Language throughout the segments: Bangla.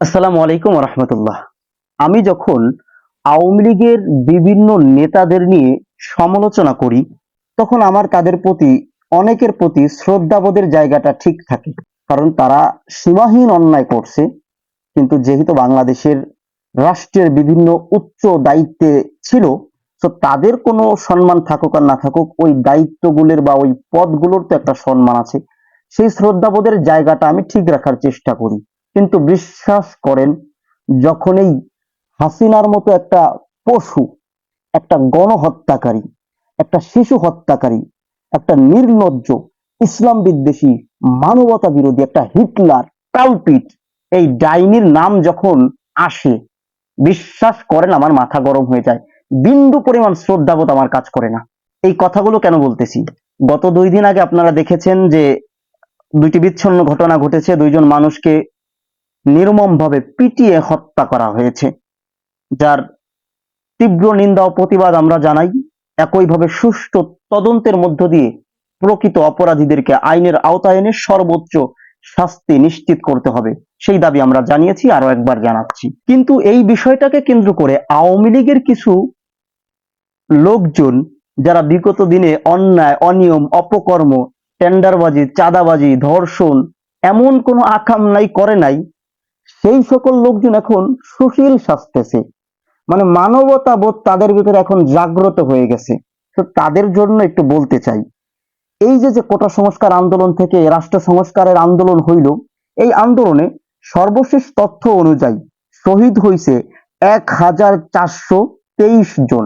আসসালামু আলাইকুম রহমতুল্লাহ আমি যখন আওয়ামী লীগের বিভিন্ন নেতাদের নিয়ে সমালোচনা করি, তখন আমার তাদের প্রতি, অনেকের প্রতি শ্রদ্ধাবোধের জায়গাটা ঠিক থাকে। কারণ তারা সীমাহীন অন্যায় করছে, কিন্তু যেহেতু বাংলাদেশের রাষ্ট্রের বিভিন্ন উচ্চ দায়িত্বে ছিল, তো তাদের কোনো সম্মান থাকুক আর না থাকুক, ওই দায়িত্বগুলোর বা ওই পদগুলোর তো একটা সম্মান আছে। সেই শ্রদ্ধাবোধের জায়গাটা আমি ঠিক রাখার চেষ্টা করি। কিন্তু বিশ্বাস করেন যখন এই হাসিনার মতো একটা পশু, একটা গণহত্যাকারী, একটা শিশু হত্যাকারী, একটা নির্লজ্জ, ইসলাম বিদ্বেষী, মানবতা বিরোধী একটা হিটলার, কালপিট, এই ডাইনির নাম যখন আসে, বিশ্বাস করেন আমার মাথা গরম হয়ে যায়। বিন্দু পরিমাণ শ্রদ্ধাবোধ আমার কাজ করে না। এই কথাগুলো কেন বলতেছি? গত দুই দিন আগে আপনারা দেখেছেন যে দুইটি বিচ্ছিন্ন ঘটনা ঘটেছে, দুইজন মানুষকে নির্মমভাবে পিটিয়ে হত্যা করা হয়েছে। যার তীব্র নিন্দা ও প্রতিবাদ আমরা জানাই, একইভাবে সুষ্ঠু তদন্তের মধ্য দিয়ে প্রকৃত অপরাধীদেরকে আইনের আওতায় এনে সর্বোচ্চ শাস্তি নিশ্চিত করতে হবে। সেই দাবি আমরা জানিয়েছি আরও একবার জানাচ্ছি। কিন্তু এই বিষয়টাকে কেন্দ্র করে আওয়ামী লীগের কিছু লোকজন, যারা বিগত দিনে অন্যায়, অনিয়ম, অপকর্ম, টেন্ডারবাজি, চাঁদাবাজি, ধর্ষণ, এমন কোনো আকাম নাই, করে নাই সেই সকল লোকজন এখন সুশীল সাজতেছে মানে মানবতা বোধ তাদের ভিতরে এখন জাগ্রত হয়ে গেছে। তো তাদের জন্য একটু বলতে চাই। এই যে যে কোটা সংস্কার আন্দোলন থেকে রাষ্ট্র সংস্কারের আন্দোলন হইল, এই আন্দোলনে সর্বশেষ তথ্য অনুযায়ী শহীদ হয়েছে এক হাজার চারশো তেইশ জন।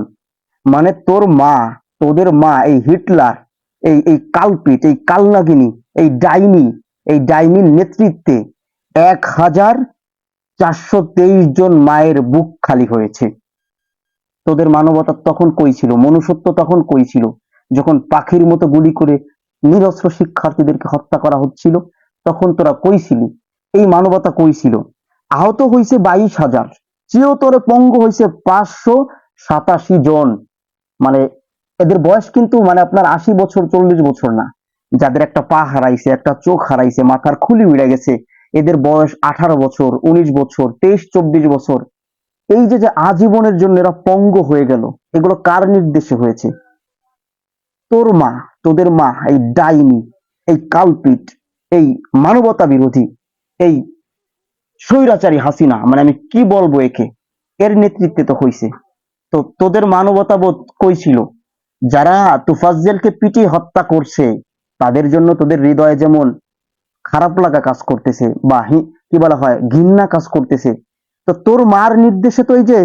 মানে তোর মা, তোদের মা, এই হিটলার, এই এই কালপিট, এই কালনাগিনী, এই ডাইনি, এই ডাইনির নেতৃত্বে এক হাজার চারশো তেইশ জন মায়ের বুক খালি হয়েছে। তোদের মানবতা তখন কই ছিল? মনুষ্যত্ব তখন কই ছিল? যখন পাখির মতো গুলি করে নিরস্ত্র শিক্ষার্থীদেরকে হত্যা করা হচ্ছিল, তখন তোরা কই ছিলি? এই মানবতা কই ছিল? আহত হয়েছে বাইশ হাজার, চিরতরে পঙ্গু হয়েছে পাঁচশো সাতাশি জন। মানে এদের বয়স কিন্তু মানে আপনার আশি বছর, চল্লিশ বছর না। যাদের একটা পা হারাইছে, একটা চোখ হারাইছে, মাথার খুলি উড়ে গেছে এদের বয়স আঠারো বছর, উনিশ বছর, তেইশ, চব্বিশ বছর। এই যে যে আজীবনের জন্য এরা পঙ্গ হয়ে গেল, এগুলো কার নির্দেশে হয়েছে? তোর মা, তোদের মা, এই ডাইনি, এই কালপিট এই মানবতা বিরোধী, এই স্বৈরাচারী হাসিনা মানে আমি কি বলব একে? এর নেতৃত্বে তো হয়েছে তো তোদের মানবতাবোধ কই ছিল? যারা তুফাজ্জেলকে পিটিয়ে হত্যা করছে, তাদের জন্য তোদের হৃদয়ে যেমন খারাপ লাগা কাজ করতেছে বা কি বলা হয়, ঘৃণা কাজ করতেছে। তো তোর মার নির্দেশে তো এই যে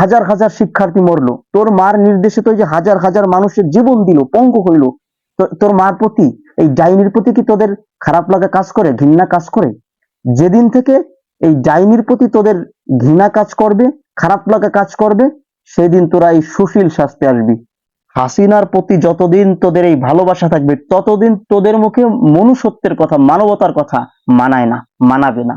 হাজার হাজার শিক্ষার্থী মরলো, তোর মার নির্দেশে তো এই যে হাজার হাজার মানুষের জীবন দিল, পঙ্গু হইল তোর মার প্রতি, এই ডাইনির প্রতি কি তোদের খারাপ লাগা কাজ করে, ঘৃণা কাজ করে? যেদিন থেকে এই ডাইনির প্রতি তোদের ঘৃণা কাজ করবে, খারাপ লাগা কাজ করবে, সেদিন তোরা এই সুশীল শাস্তি আসবি। হাসিনার প্রতি যতদিন তোদের এই ভালোবাসা থাকবে, ততদিন তোদের মুখে মনুষ্যত্বের কথা, মানবতার কথা মানায় না, মানাবে না।